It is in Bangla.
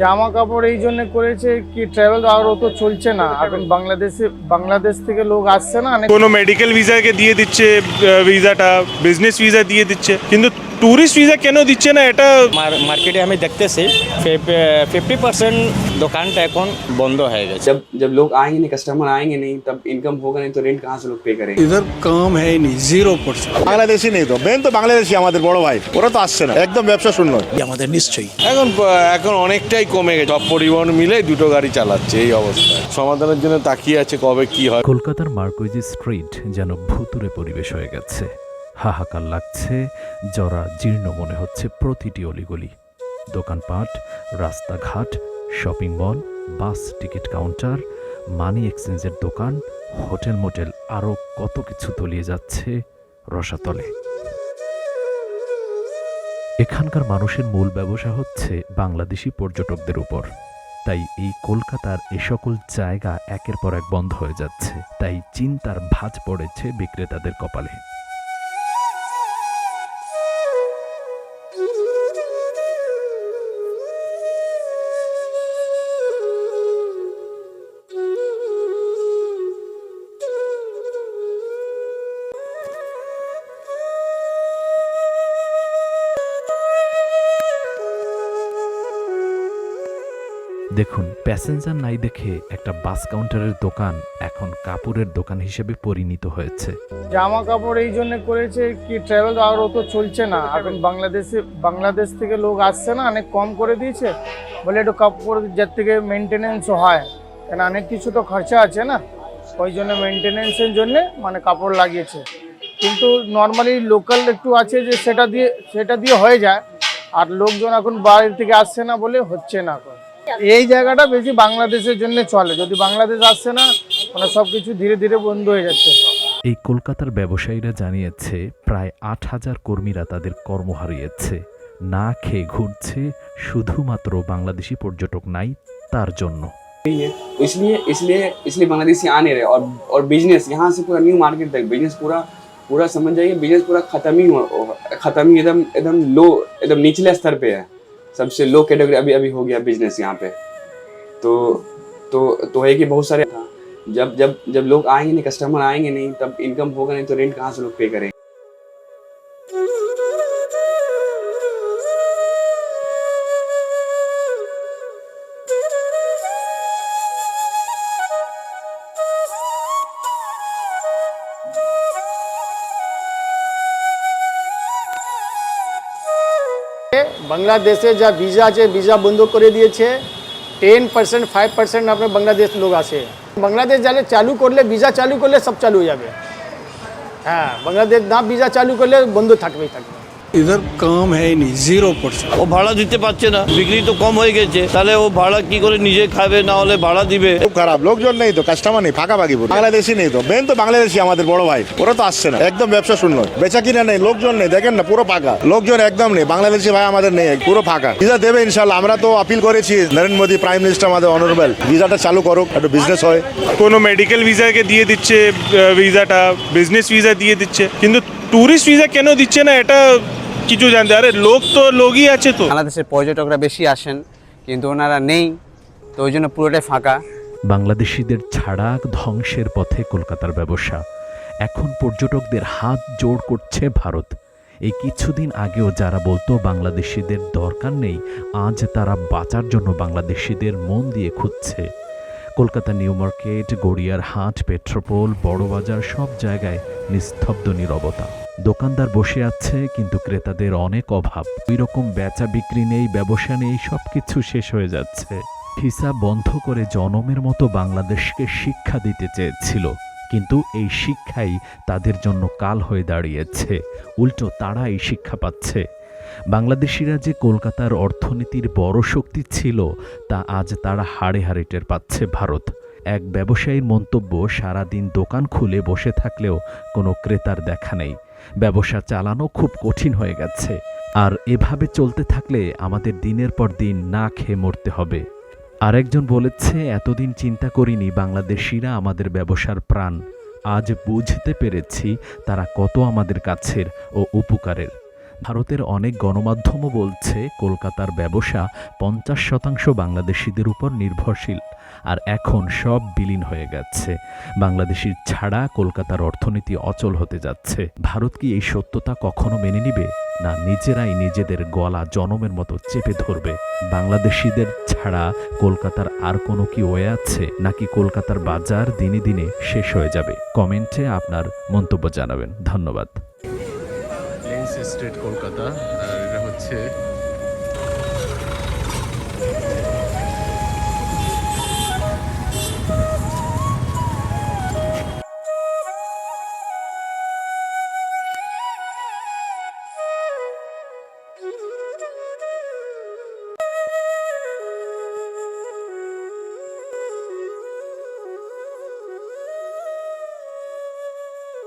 জামা কাপড় এই জন্য করেছে কি ট্রাভেল আর ও তো চলছে না। এখন বাংলাদেশে, বাংলাদেশ থেকে লোক আসছে না কোনো মেডিকেল ভিসাকে দিয়ে দিচ্ছে ভিসাটা বিজনেস ভিসা দিয়ে দিচ্ছে। কিন্তু ট্যুরিস্ট ভিসা কেন দিচ্ছে না এটা মার- মার্কেটে আমি দেখতেছি ফিফটি পার্সেন্ট দোকানটা এখন বন্ধ হয়ে গেছে जब जब लोग आएंगे नहीं कस्टमर आएंगे नहीं तब इनकम होगा नहीं तो रेंट कहाँ से लोग पे करेंगे इधर काम है ही नहीं जीरो परसेंट বাংলাদেশি নেই তো মেন তো বাংলাদেশি আমাদের বড় ভাই ওরা তো আসছে না একদম ব্যবসা শূন্য আমাদের নিশ্চয়ই এখন এখন অনেকটাই কমে গেছে সব পরিবহন মিলে দুটো গাড়ি চালাচ্ছে এই অবস্থায় সমাধানের জন্য তাকিয়ে আছে কবে কি হয় কলকাতার মার্কুইজি স্ট্রিট যেন ভুতুরে পরিবেশ হয়ে গেছে হাহাকার লাগছে, জরা জীর্ণ মনে হচ্ছে প্রতিটি অলিগলি। দোকানপাট, রাস্তাঘাট, shopping mall, bus, ticket counter, money এক্সচেঞ্জের দোকান, হোটেল মোটেল আরও কত কিছু তলিয়ে যাচ্ছে রসাতলে। এখানকার মানুষের মূল ব্যবসা হচ্ছে বাংলাদেশি পর্যটকদের উপর। তাই এই কলকাতার এ সকল জায়গা একের পর এক বন্ধ হয়ে যাচ্ছে। তাই চিন্তার ভাঁজ পড়েছে বিক্রেতাদের কপালে। দেখুন প্যাসেঞ্জার নাই দেখে একটা বাস কাউন্টারের দোকান এখন কাপড়ের দোকান হিসেবে পরিণত হয়েছে। জামা কাপড় এই জন্য করেছে কি ট্রাভেল আর ও তো চলছে না। এখন বাংলাদেশে, বাংলাদেশ থেকে লোক আসছে না, অনেক কম করে দিয়েছে। বলে একটু কাপড় যার থেকে মেনটেনেন্সও হয়। কেন অনেক কিছু তো খরচা আছে না? ওই জন্য মেনটেনেন্সের জন্যে মানে কাপড় লাগিয়েছে। কিন্তু নর্মালি লোকাল একটু আছে যে সেটা দিয়ে সেটা দিয়ে হয়ে যায়। আর লোকজন এখন বাইরে থেকে আসছে না বলে হচ্ছে না এখন। এই জায়গাটা বেশি বাংলাদেশের জন্য চলে যদি বাংলাদেশ আসছে না মানে সব কিছু ধীরে ধীরে বন্ধ হয়ে যাচ্ছে সব এই কলকাতার ব্যবসায়ীরা জানিয়েছে প্রায় আট হাজার কর্মীরা তাদের কর্ম হারিয়েছে না খেয়ে ঘুরছে শুধুমাত্র বাংলাদেশি পর্যটক নাই তার জন্য तो इसलिए इसलिए इसलिए बांग्लादेशी आ नहीं रहे और और बिजनेस यहाँ से पूरा न्यू मार्केट तक बिजनेस पूरा पूरा समझ जाइए बिजनेस पूरा खत्म ही हुआ खत्म ही एकदम एकदम लो एकदम निचले स्तर पे है सबसे लो कैटेगरी अभी अभी हो गया बिज़नेस यहाँ पे। तो तो तो है कि बहुत सारे था जब जब जब लोग आएँगे नहीं कस्टमर आएँगे नहीं, तब इनकम होगा नहीं तो रेंट कहाँ से लोग पे करेंगे? বাংলাদেশে যা ভিসা আছে ভিসা বন্ধ করে দিয়েছে টেন পার্সেন্ট ফাইভ পার্সেন্ট আপনার বাংলাদেশ লোক আসে বাংলাদেশ যাহলে চালু করলে ভিসা চালু করলে সব চালু হয়ে যাবে। হ্যাঁ বাংলাদেশ না ভিসা চালু করলে বন্ধ থাকবেই থাকবে। ইধার কাম হয়নি নি জিরো পার্সেন্ট ও ভাড়া দিতে পারছে না বিক্রি তো কম হয়ে গেছে। তাহলে ও ভাড়া কি করে নিজে খাবে না হলে ভাড়া দিবে? খুব খারাপ লোকজন নেই তো কাস্টমার নেই ফাঁকা ফাকিব বাংলাদেশি নেই তো মেন তো বাংলাদেশি আমাদের বড় ভাই ওরা তো আসছে না। একদম ব্যবসা শূন্য বেচা কিনা নেই লোকজন নেই দেখেন না পুরো ফাঁকা। লোকজন একদম নেই বাংলাদেশি ভাই আমাদের নেই পুরো ফাঁকা। ভিসা দেবে ইনশাল্লাহ আমরা তো আপিল করেছি নরেন্দ্র মোদী প্রাইম মিনিস্টার আমাদের অনারেবল ভিসাটা চালু করুক একটু বিজনেস হয়। কোনো মেডিকেল ভিসাকে দিয়ে দিচ্ছে ভিসাটা বিজনেস ভিসা দিয়ে দিচ্ছে কিন্তু ট্যুরিস্ট ভিসা কেন দিচ্ছে না এটা কিছু জানতে। আরে লোক তো লোকই আছে তো। বাংলাদেশের পর্যটকরা বেশি আসেন কিন্তু ওনারা নেই তো ওই জন্য পুরোটাই ফাঁকা। বাংলাদেশিদের ছাড়া ধ্বংসের পথে কলকাতার ব্যবসা। এখন পর্যটকদের হাত জোড় করছে ভারত। এই কিছুদিন আগেও যারা বলতো বাংলাদেশিদের দরকার নেই আজ তারা বাঁচার জন্য বাংলাদেশিদের মন দিয়ে খুঁজছে। কলকাতা নিউ মার্কেট গড়িয়ার হাট পেট্রোপোল বড়বাজার সব জায়গায় নিস্তব্ধ নীরবতা। দোকানদার বসে আছে, কিন্তু ক্রেতাদের অনেক অভাব। ওই রকম বেচা বিক্রি নেই, ব্যবসা নেই সব কিছু শেষ হয়ে যাচ্ছে। হিসাব বন্ধ করে জনমের মতো বাংলাদেশকে শিক্ষা দিতে চেয়েছিল, কিন্তু এই শিক্ষাই তাদের জন্য কাল হয়ে দাঁড়িয়েছে। উল্টো তারা এই শিক্ষা পাচ্ছে। বাংলাদেশিরা যে কলকাতার অর্থনীতির বড় শক্তি ছিল, তা আজ তারা হাড়ে হাড়ে টের পাচ্ছে ভারত। এক ব্যবসায়ীর মন্তব্য, সারাদিন দোকান খুলে বসে থাকলেও কোনো ক্রেতার দেখা নেই। ব্যবসা চালানো খুব কঠিন হয়ে গেছে। আর এভাবে চলতে থাকলে আমাদের দিনের পর দিন না খেয়ে মরতে হবে। আরেকজন বলেছে, এতদিন চিন্তা করিনি বাংলাদেশিরা আমাদের ব্যবসার প্রাণ। আজ বুঝতে পেরেছি তারা কত আমাদের কাছের ও উপকারের। ভারতের অনেক গণমাধ্যমও বলছে, কলকাতার ব্যবসা পঞ্চাশ শতাংশ বাংলাদেশিদের উপর নির্ভরশীল। আর এখন সব বিলীন হয়ে গেছে। বাংলাদেশির ছাড়া কলকাতার অর্থনীতি অচল হতে যাচ্ছে। ভারত কি এই সত্যতা কখনো মেনে নিবে? না নিজেরাই নিজেদের গলা জনমের মতো চেপে ধরবে? বাংলাদেশিদের ছাড়া কলকাতার আর কোনো কি ওয়ে আছে? নাকি কলকাতার বাজার দিনে দিনে শেষ হয়ে যাবে? কমেন্টে আপনার মন্তব্য জানাবেন। ধন্যবাদ। স্ট্রেট কলকাতা আর এটা হচ্ছে Mm-hmm.